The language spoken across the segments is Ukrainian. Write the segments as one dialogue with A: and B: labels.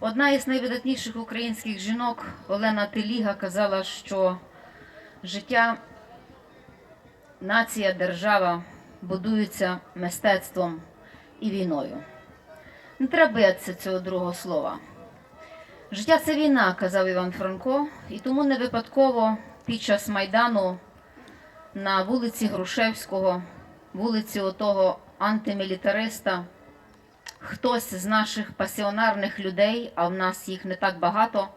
A: Одна із найвидатніших українських жінок Олена Теліга казала, що життя, нація, держава будуються мистецтвом і війною. Не треба боятися цього другого слова. Життя це війна, казав Іван Франко, і тому не випадково під час Майдану на вулиці Грушевського, вулиці отого антимілітариста, хтось з наших пасіонарних людей, а в нас їх не так багато,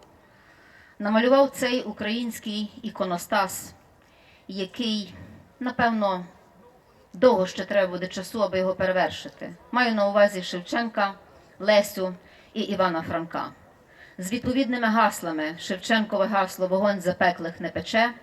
A: намалював цей український іконостас, який, напевно, довго ще треба буде часу, аби його перевершити. Маю на увазі Шевченка, Лесю і Івана Франка. З відповідними гаслами Шевченкове гасло Вогонь запеклих не пече,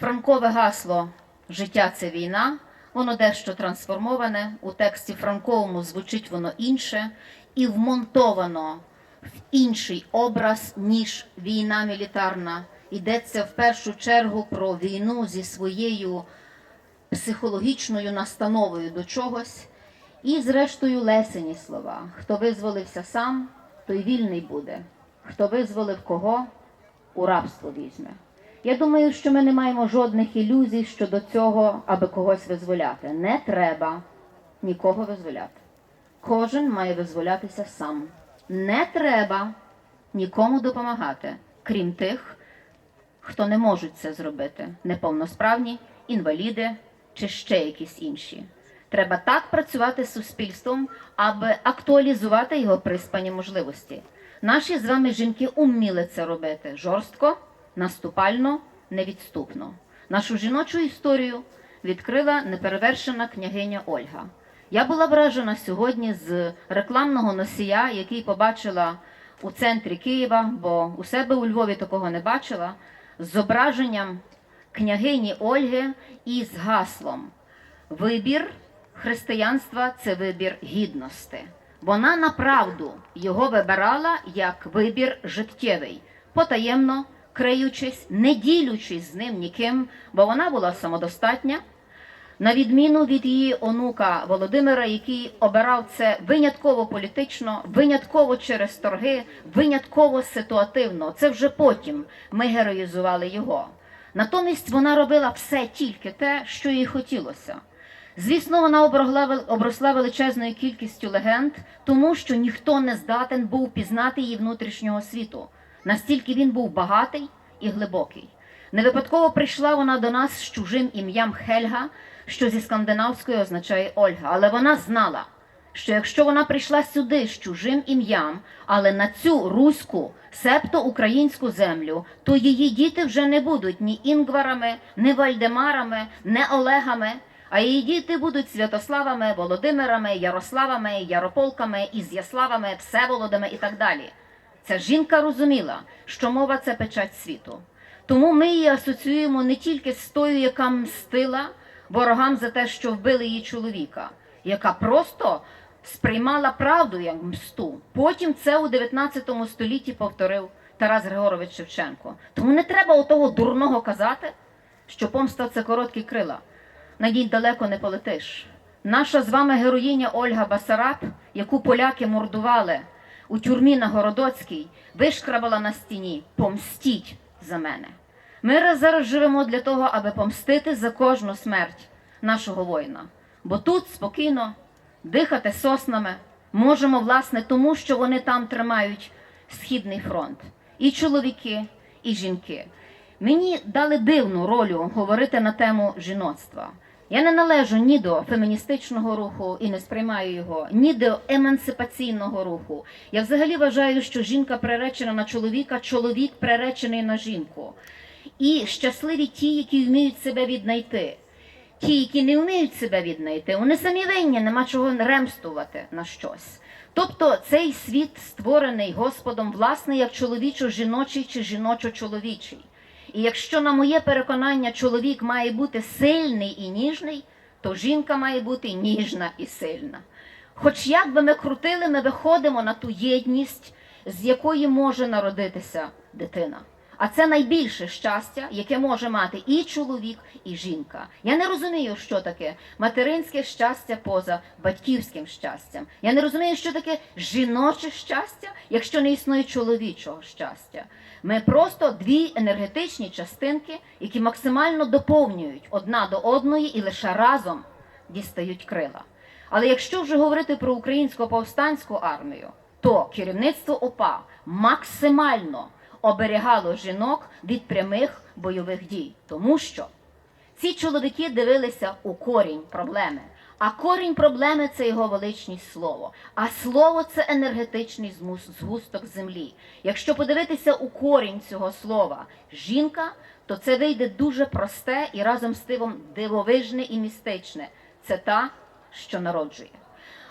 A: Франкове гасло Життя це війна. Воно дещо трансформоване. У тексті Франковому звучить воно інше і вмонтовано в інший образ, ніж війна мілітарна. Йдеться в першу чергу про війну зі своєю психологічною настановою до чогось. І, зрештою, лесені слова. Хто визволився сам, той вільний буде. Хто визволив кого, у рабство візьме. Я думаю, що ми не маємо жодних ілюзій щодо цього, аби когось визволяти. Не треба нікого визволяти. Кожен має визволятися сам. Не треба нікому допомагати, крім тих, хто не можуть це зробити. Неповносправні, інваліди чи ще якісь інші. Треба так працювати з суспільством, аби актуалізувати його приспані можливості. Наші з вами жінки уміли це робити жорстко, наступально, невідступно. Нашу жіночу історію відкрила неперевершена княгиня Ольга. Я була вражена сьогодні з рекламного носія, який побачила у центрі Києва, бо у себе у Львові такого не бачила, з зображенням княгині Ольги і з гаслом Вибір християнства це вибір гідності. Вона направду його вибирала як вибір життєвий, потаємно, криючись, не ділючись з ним ніким, бо вона була самодостатня. На відміну від її онука Володимира, який обирав це винятково політично, винятково через торги, винятково ситуативно. Це вже потім ми героїзували його. Натомість вона робила все тільки те, що їй хотілося. Звісно, вона обросла величезною кількістю легенд, тому що ніхто не здатен був пізнати її внутрішнього світу. Настільки він був багатий і глибокий. Не випадково прийшла вона до нас з чужим ім'ям Хельга, що зі скандинавської означає Ольга. Але вона знала, що якщо вона прийшла сюди з чужим ім'ям, але на цю руську, септо українську землю, то її діти вже не будуть ні інгварами, ні вальдемарами, ні Олегами. А її діти будуть Святославами, Володимирами, Ярославами, Ярополками, Ізяславами, Всеволодами і так далі. Ця жінка розуміла, що мова це печать світу. Тому ми її асоціюємо не тільки з тою, яка мстила ворогам за те, що вбили її чоловіка, яка просто сприймала правду як мсту. Потім це у 19 столітті повторив Тарас Григорович Шевченко. Тому не треба отого дурного казати, що помста це короткі крила. Надій далеко не полетиш. Наша з вами героїня Ольга Басараб, яку поляки мордували у тюрмі на Городоцькій, вишкрабала на стіні помстіть за мене. Ми зараз живемо для того, аби помстити за кожну смерть нашого воїна. Бо тут спокійно дихати соснами можемо, власне, тому що вони там тримають східний фронт. І чоловіки, і жінки. Мені дали дивну роль говорити на тему жіноцтва. Я не належу ні до феміністичного руху і не сприймаю його, ні до емансипаційного руху. Я взагалі вважаю, що жінка приречена на чоловіка, чоловік приречений на жінку. І щасливі ті, які вміють себе віднайти. Ті, які не вміють себе віднайти, вони самі винні, нема чого ремстувати на щось. Тобто цей світ створений Господом, власне, як чоловічо-жіночий чи жіночо-чоловічий. І якщо, на моє переконання, чоловік має бути сильний і ніжний, то жінка має бути ніжна і сильна. Хоч як би ми крутили, ми виходимо на ту єдність, з якої може народитися дитина. А це найбільше щастя, яке може мати і чоловік, і жінка. Я не розумію, що таке материнське щастя поза батьківським щастям. Я не розумію, що таке жіноче щастя, якщо не існує чоловічого щастя. Ми просто дві енергетичні частинки, які максимально доповнюють одна до одної і лише разом дістають крила. Але якщо вже говорити про українську повстанську армію, то керівництво ОПА максимально оберігало жінок від прямих бойових дій, тому що ці чоловіки дивилися у корінь проблеми. А корінь проблеми це його величність слово. А слово це енергетичний змус- згусток землі. Якщо подивитися у корінь цього слова жінка, то це вийде дуже просте і разом з тим дивовижне і містичне. Це та, що народжує.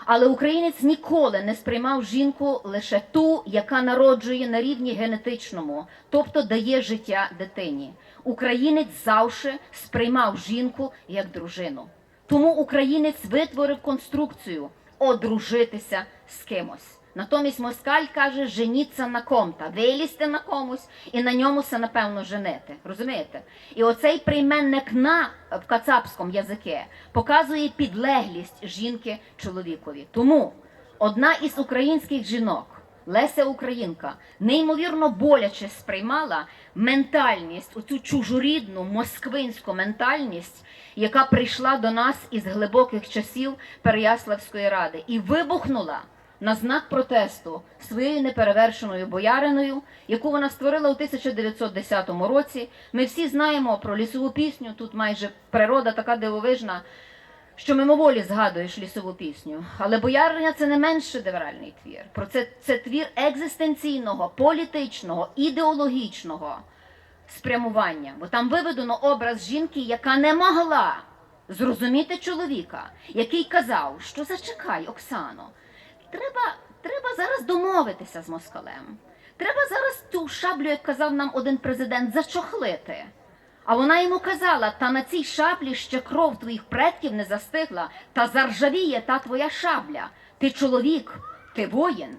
A: Але українець ніколи не сприймав жінку лише ту, яка народжує на рівні генетичному, тобто дає життя дитині. Українець завжди сприймав жінку як дружину. Тому українець витворив конструкцію одружитися з кимось. Натомість москаль каже, женіться на ком-то, вилізти на комусь і на ньому се, напевно, женити. Розумієте? І оцей прийменник на в кацапському язикі показує підлеглість жінки чоловікові. Тому одна із українських жінок, Леся Українка, неймовірно боляче сприймала ментальність, оцю чужорідну москвинську ментальність, яка прийшла до нас із глибоких часів Переяславської ради і вибухнула на знак протесту своєю неперевершеною бояриною, яку вона створила у 1910 році. Ми всі знаємо про лісову пісню. Тут майже природа така дивовижна, що мимоволі згадуєш лісову пісню. Але бояриня це не менш шедевральний твір. Про це, це твір екзистенційного, політичного, ідеологічного спрямування, бо там виведено образ жінки, яка не могла зрозуміти чоловіка, який казав, що зачекай, Оксано, треба, треба зараз домовитися з москалем. Треба зараз цю шаблю, як казав нам один президент, зачохлити. А вона йому казала: та на цій шаблі ще кров твоїх предків не застигла, та заржавіє та твоя шабля. Ти чоловік, ти воїн.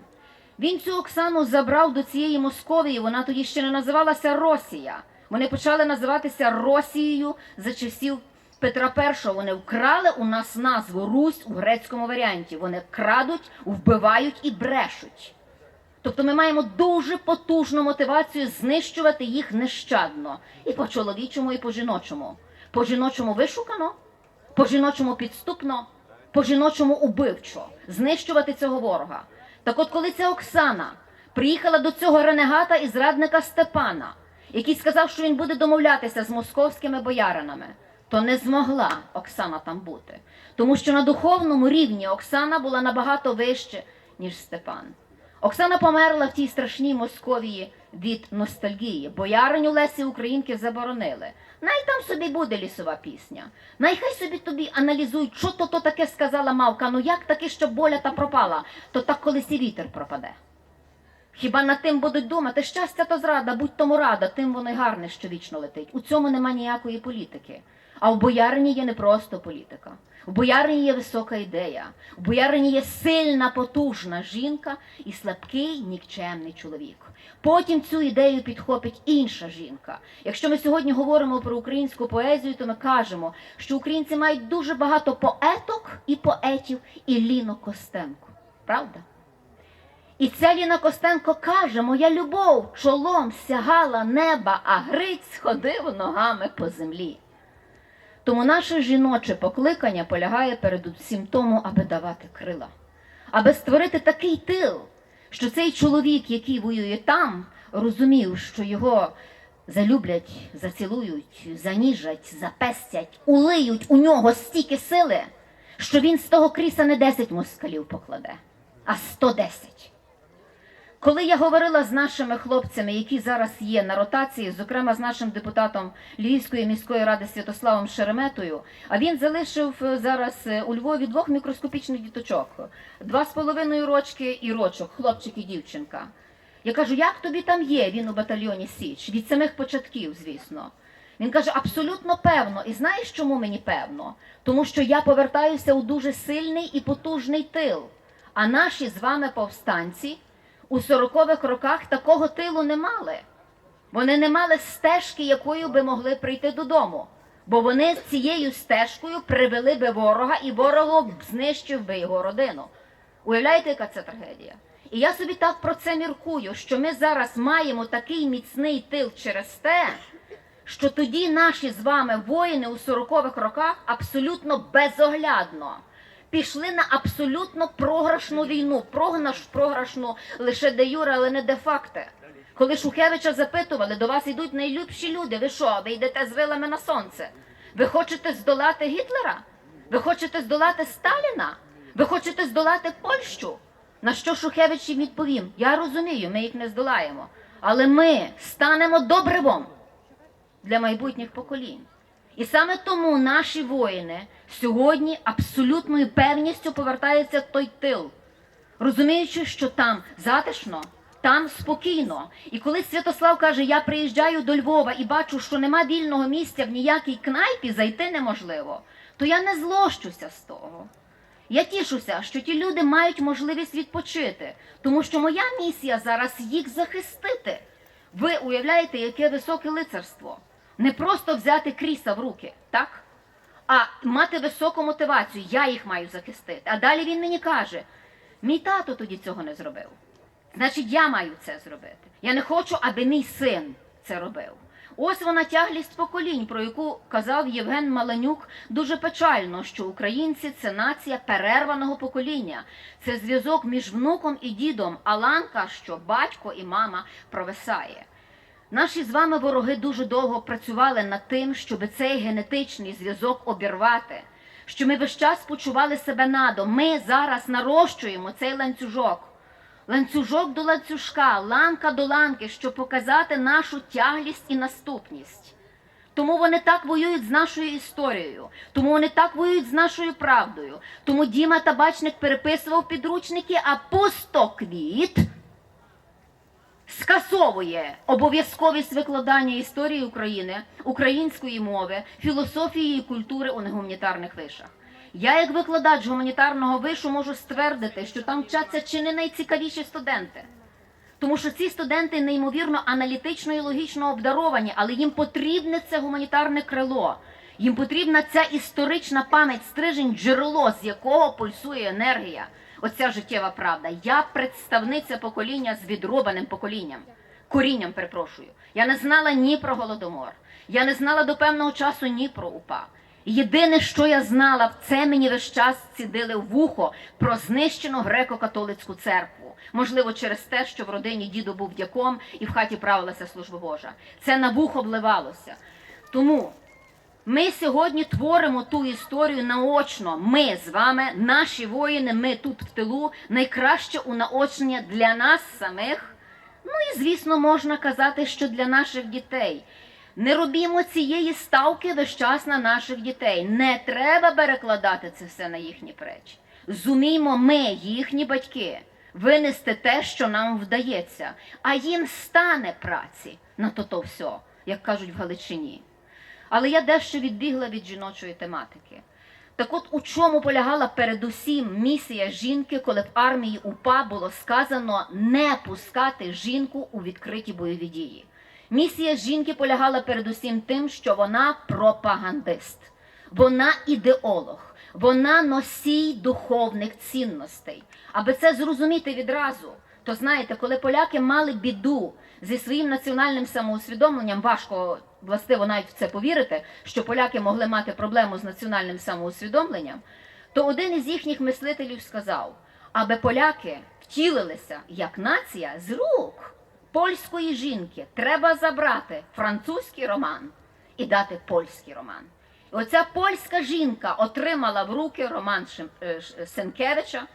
A: Він цю Оксану забрав до цієї Московії. Вона тоді ще не називалася Росія. Вони почали називатися Росією за часів Петра І. Вони вкрали у нас назву Русь у грецькому варіанті. Вони крадуть, вбивають і брешуть. Тобто ми маємо дуже потужну мотивацію знищувати їх нещадно. І по чоловічому, і по жіночому. По жіночому вишукано, по жіночому підступно, по жіночому убивчо. Знищувати цього ворога. Так от, коли ця Оксана приїхала до цього ренегата і зрадника Степана, який сказав, що він буде домовлятися з московськими бояринами, то не змогла Оксана там бути. Тому що на духовному рівні Оксана була набагато вище, ніж Степан. Оксана померла в тій страшній Московії від ностальгії. Бояриню Лесі Українки заборонили. Най там собі буде лісова пісня. Найхай собі тобі аналізують, що то то таке сказала мавка. Ну як таке, щоб боля та пропала, то так колись і вітер пропаде. Хіба над тим будуть думати, щастя то зрада, будь тому рада, тим воно й гарне, що вічно летить. У цьому нема ніякої політики. А в боярині є не просто політика. В боярині є висока ідея, в боярині є сильна, потужна жінка і слабкий, нікчемний чоловік. Потім цю ідею підхопить інша жінка. Якщо ми сьогодні говоримо про українську поезію, то ми кажемо, що українці мають дуже багато поеток і поетів і Ліно Костенко. Правда? І ця Ліна Костенко каже: моя любов чолом сягала неба, а Гриць ходив ногами по землі. Тому наше жіноче покликання полягає передусім тому, аби давати крила, аби створити такий тил, що цей чоловік, який воює там, розумів, що його залюблять, зацілують, заніжать, запестять, улиють у нього стільки сили, що він з того кріса не 10 москалів покладе, а 110. Коли я говорила з нашими хлопцями, які зараз є на ротації, зокрема з нашим депутатом Львівської міської ради Святославом Шереметою, а він залишив е, зараз е, у Львові двох мікроскопічних діточок, два з половиною рочки і рочок, хлопчик і дівчинка. Я кажу, як тобі там є? Він у батальйоні Січ від самих початків, звісно. Він каже, абсолютно певно. І знаєш, чому мені певно? Тому що я повертаюся у дуже сильний і потужний тил. А наші з вами повстанці у 40-х роках такого тилу не мали. Вони не мали стежки, якою би могли прийти додому. Бо вони цією стежкою привели би ворога, і ворог знищив би його родину. Уявляєте, яка це трагедія? І я собі так про це міркую, що ми зараз маємо такий міцний тил через те, що тоді наші з вами воїни у 40-х роках абсолютно безоглядно пішли на абсолютно програшну війну, програш, програшну лише де юре, але не де факте. Коли Шухевича запитували, до вас йдуть найлюбші люди. Ви що? Ви йдете з вилами на сонце? Ви хочете здолати Гітлера? Ви хочете здолати Сталіна? Ви хочете здолати Польщу? На що Шухевич їм відповім? Я розумію, ми їх не здолаємо. Але ми станемо добривом для майбутніх поколінь. І саме тому наші воїни сьогодні абсолютною певністю повертаються в той тил, розуміючи, що там затишно, там спокійно. І коли Святослав каже, я приїжджаю до Львова і бачу, що нема вільного місця в ніякій кнайпі, зайти неможливо, то я не злощуся з того. Я тішуся, що ті люди мають можливість відпочити, тому що моя місія зараз їх захистити. Ви уявляєте, яке високе лицарство? Не просто взяти кріса в руки, так? А мати високу мотивацію, я їх маю захистити. А далі він мені каже: мій тато тоді цього не зробив. Значить, я маю це зробити. Я не хочу, аби мій син це робив. Ось вона тяглість поколінь, про яку казав Євген Маланюк дуже печально, що українці це нація перерваного покоління. Це зв'язок між внуком і дідом, а ланка, що батько і мама провисає. Наші з вами вороги дуже довго працювали над тим, щоб цей генетичний зв'язок обірвати, що ми весь час почували себе надо. Ми зараз нарощуємо цей ланцюжок. Ланцюжок до ланцюжка, ланка до ланки, щоб показати нашу тяглість і наступність. Тому вони так воюють з нашою історією, тому вони так воюють з нашою правдою. Тому Діма Табачник переписував підручники, а пустоквіт скасовує обов'язковість викладання історії України, української мови, філософії і культури у негуманітарних вишах. Я, як викладач гуманітарного вишу, можу ствердити, що там вчаться чи не найцікавіші студенти. Тому що ці студенти неймовірно аналітично і логічно обдаровані, але їм потрібне це гуманітарне крило. Їм потрібна ця історична пам'ять, стрижень, джерело, з якого пульсує енергія. Оця життєва правда. Я представниця покоління з відробаним поколінням, корінням, перепрошую. Я не знала ні про голодомор, я не знала до певного часу ні про УПА. Єдине, що я знала, це мені весь час цідили в вухо про знищену греко-католицьку церкву. Можливо, через те, що в родині діду був дяком і в хаті правилася служба Божа. Це на вухо вливалося. Тому ми сьогодні творимо ту історію наочно. Ми з вами, наші воїни, ми тут в тилу, найкраще унаочнення для нас самих. Ну і звісно, можна казати, що для наших дітей. Не робімо цієї ставки весь час на наших дітей. Не треба перекладати це все на їхні плечі. Зуміймо ми, їхні батьки, винести те, що нам вдається, а їм стане праці на то то все, як кажуть в Галичині. Але я дещо відбігла від жіночої тематики. Так от у чому полягала передусім місія жінки, коли в армії УПА було сказано не пускати жінку у відкриті бойові дії. Місія жінки полягала передусім тим, що вона пропагандист, вона ідеолог, вона носій духовних цінностей. Аби це зрозуміти відразу, то знаєте, коли поляки мали біду зі своїм національним самоусвідомленням, важко властиво навіть в це повірити, що поляки могли мати проблему з національним самоусвідомленням, то один із їхніх мислителів сказав, аби поляки втілилися як нація з рук польської жінки, треба забрати французький роман і дати польський роман. І оця польська жінка отримала в руки роман е, Сенкевича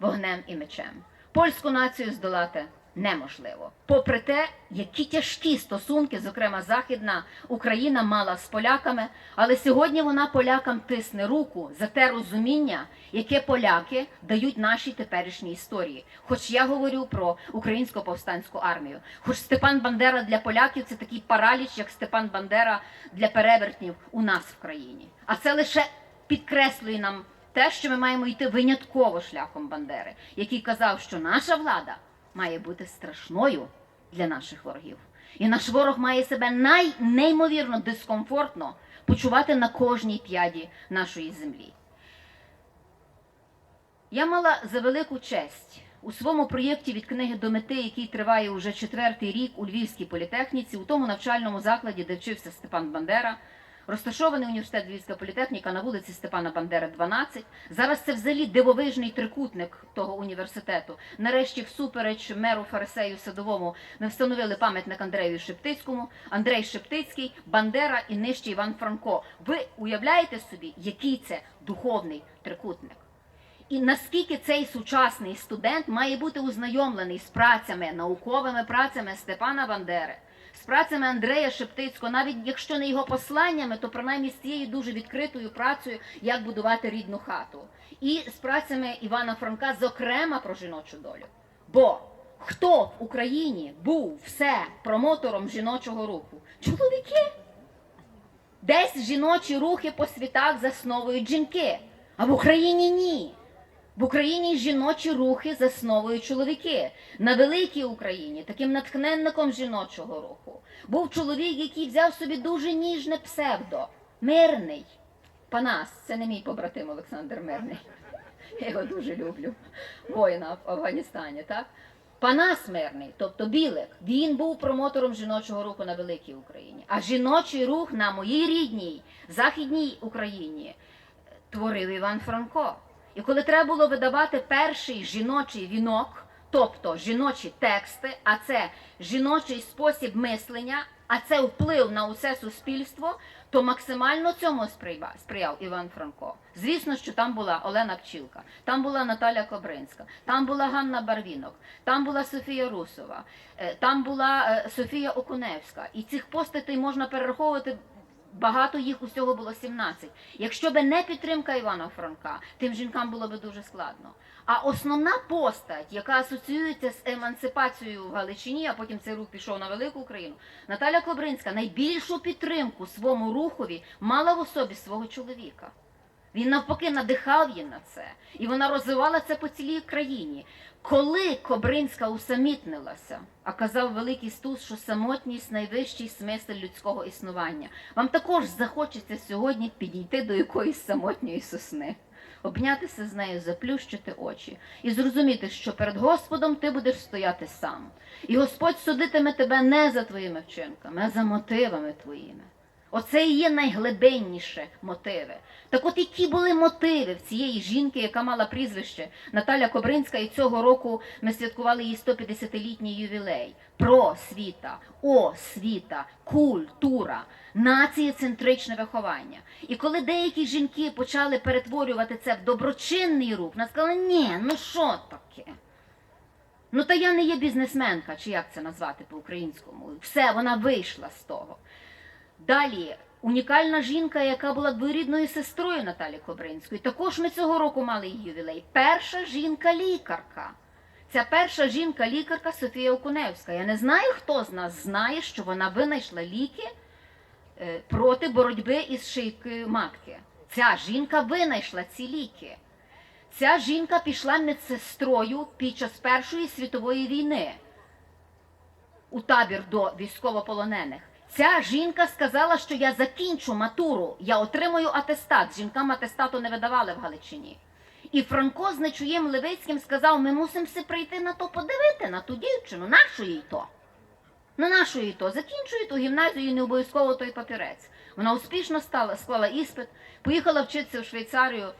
A: вогнем і мечем. Польську націю здолати неможливо. Попри те, які тяжкі стосунки, зокрема Західна Україна мала з поляками, але сьогодні вона полякам тисне руку за те розуміння, яке поляки дають нашій теперішній історії. Хоч я говорю про українську повстанську армію, хоч Степан Бандера для поляків це такий параліч, як Степан Бандера для перевертнів у нас в країні. А це лише підкреслює нам те, що ми маємо йти винятково шляхом Бандери, який казав, що наша влада має бути страшною для наших ворогів. І наш ворог має себе най, неймовірно дискомфортно почувати на кожній п'яді нашої землі. Я мала за велику честь у своєму проєкті від книги до мети, який триває уже четвертий рік у Львівській політехніці, у тому навчальному закладі, де вчився Степан Бандера, розташований університет Львівська політехніка на вулиці Степана Бандери, 12. Зараз це взагалі дивовижний трикутник того університету. Нарешті, всупереч меру Фарисею Садовому, ми встановили пам'ятник Андрею Шептицькому, Андрей Шептицький, Бандера і нижче Іван Франко. Ви уявляєте собі, який це духовний трикутник? І наскільки цей сучасний студент має бути ознайомлений з працями, науковими працями Степана Бандери, з працями Андрея Шептицького, навіть якщо не його посланнями, то принаймні з цією дуже відкритою працею, як будувати рідну хату, і з працями Івана Франка, зокрема про жіночу долю. Бо хто в Україні був все промотором жіночого руху? Чоловіки. Десь жіночі рухи по світах засновують жінки, а в Україні ні. В Україні жіночі рухи засновують чоловіки. На великій Україні таким натхненником жіночого руху був чоловік, який взяв собі дуже ніжне псевдо мирний. Панас, це не мій побратим Олександр Мирний. Я його дуже люблю. Воїна в Афганістані, так? Панас Мирний, тобто Білик, він був промотором жіночого руху на великій Україні. А жіночий рух на моїй рідній західній Україні творив Іван Франко. І коли треба було видавати перший жіночий вінок, тобто жіночі тексти, а це жіночий спосіб мислення, а це вплив на усе суспільство, то максимально цьому сприяв, Іван Франко. Звісно, що там була Олена Пчілка, там була Наталя Кобринська, там була Ганна Барвінок, там була Софія Русова, е, там була е, Софія Окуневська. І цих постатей можна перераховувати Багато їх усього було 17. Якщо би не підтримка Івана Франка, тим жінкам було би дуже складно. А основна постать, яка асоціюється з емансипацією в Галичині, а потім цей рух пішов на велику Україну, Наталя Кобринська найбільшу підтримку своєму рухові мала в особі свого чоловіка. Він навпаки надихав її на це, і вона розвивала це по цілій країні. Коли Кобринська усамітнилася, а казав великий стус, що самотність найвищий смисл людського існування. Вам також захочеться сьогодні підійти до якоїсь самотньої сосни, обнятися з нею, заплющити очі і зрозуміти, що перед Господом ти будеш стояти сам. І Господь судитиме тебе не за твоїми вчинками, а за мотивами твоїми. Оце і є найглибинніше мотиви. Так от які були мотиви в цієї жінки, яка мала прізвище Наталя Кобринська, і цього року ми святкували її 150-літній ювілей. Просвіта, освіта, культура, націєцентричне виховання. І коли деякі жінки почали перетворювати це в доброчинний рух, вона сказала, ні, ну що таке? Ну та я не є бізнесменка, чи як це назвати по-українському. Все, вона вийшла з того. Далі унікальна жінка, яка була двоюрідною сестрою Наталі Кобринської. Також ми цього року мали її ювілей. Перша жінка-лікарка. Ця перша жінка-лікарка Софія Окуневська. Я не знаю, хто з нас знає, що вона винайшла ліки е, проти боротьби із шийкою матки. Ця жінка винайшла ці ліки. Ця жінка пішла медсестрою під час Першої світової війни у табір до військовополонених. Ця жінка сказала, що я закінчу матуру, я отримую атестат. Жінкам атестату не видавали в Галичині. І Франко з Нечуєм Левицьким сказав: ми мусимо все прийти на то подивити, на ту дівчину, нашу їй то. Ну, нашу їй то. Закінчує ту гімназію і не обов'язково той папірець. Вона успішно стала, склала іспит, поїхала вчитися в Швейцарію,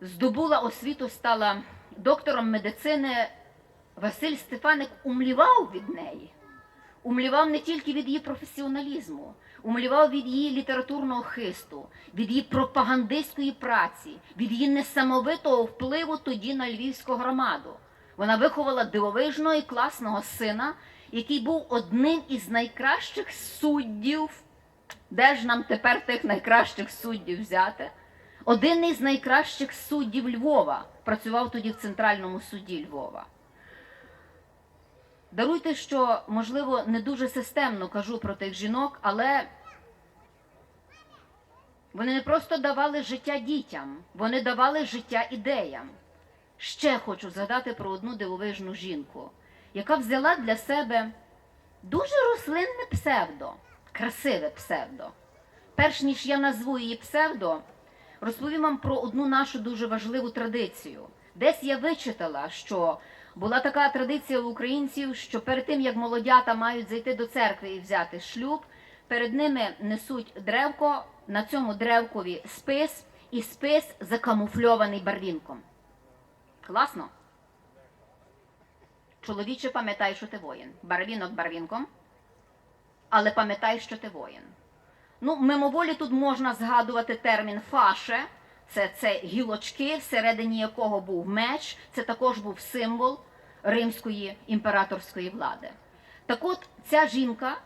A: здобула освіту, стала доктором медицини. Василь Стефаник умлівав від неї. Умлівав не тільки від її професіоналізму, умлівав від її літературного хисту, від її пропагандистської праці, від її несамовитого впливу тоді на львівську громаду. Вона виховала дивовижного і класного сина, який був одним із найкращих суддів. Де ж нам тепер тих найкращих суддів взяти? Один із найкращих суддів Львова працював тоді в Центральному суді Львова. Даруйте, що, можливо, не дуже системно кажу про тих жінок, але вони не просто давали життя дітям, вони давали життя ідеям. Ще хочу згадати про одну дивовижну жінку, яка взяла для себе дуже рослинне псевдо, красиве псевдо. Перш ніж я назву її псевдо, розповім вам про одну нашу дуже важливу традицію. Десь я вичитала, що була така традиція у українців, що перед тим як молодята мають зайти до церкви і взяти шлюб, перед ними несуть древко, на цьому древкові спис, і спис закамуфльований барвінком. Класно? Чоловіче, пам'ятай, що ти воїн. Барвінок барвінком, але пам'ятай, що ти воїн. Ну, мимоволі тут можна згадувати термін фаше. Це, це гілочки, всередині якого був меч, це також був символ римської імператорської влади. Так от ця жінка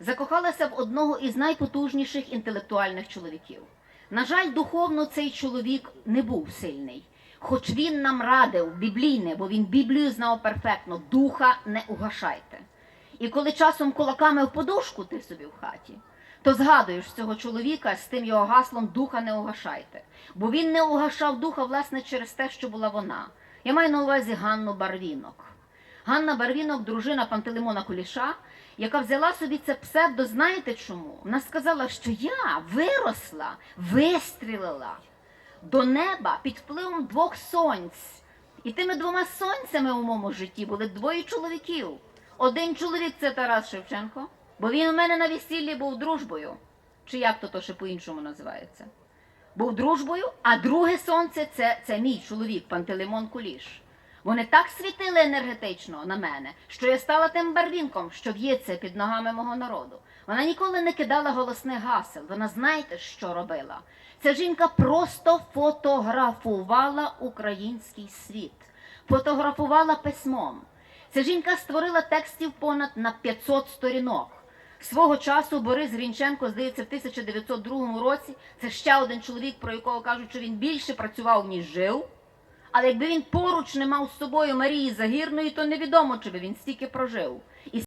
A: закохалася в одного із найпотужніших інтелектуальних чоловіків. На жаль, духовно цей чоловік не був сильний. Хоч він нам радив біблійне, бо він Біблію знав перфектно, духа не угашайте. І коли часом кулаками в подушку ти собі в хаті, то згадуєш цього чоловіка з тим його гаслом духа не угашайте. Бо він не угашав духа, власне, через те, що була вона. Я маю на увазі Ганну Барвінок. Ганна Барвінок, дружина Пантелеймона Куліша, яка взяла собі це псевдо, знаєте чому? Вона сказала, що я виросла, вистрілила до неба під впливом двох сонць. І тими двома сонцями у моєму житті були двоє чоловіків. Один чоловік це Тарас Шевченко, бо він у мене на весіллі був дружбою. Чи як то, то ще по-іншому називається? Був дружбою, а друге сонце це, це мій чоловік, Пантелеймон Куліш. Вони так світили енергетично на мене, що я стала тим барвінком, що в'ється під ногами мого народу. Вона ніколи не кидала голосних гасел. Вона знаєте, що робила? Ця жінка просто фотографувала український світ, фотографувала письмом. Ця жінка створила текстів понад на 500 сторінок. Свого часу Борис Грінченко, здається, в 1902 році. Це ще один чоловік, про якого кажуть, що він більше працював, ніж жив. Але якби він поруч не мав з собою Марії Загірної, то невідомо, чи би він стільки прожив.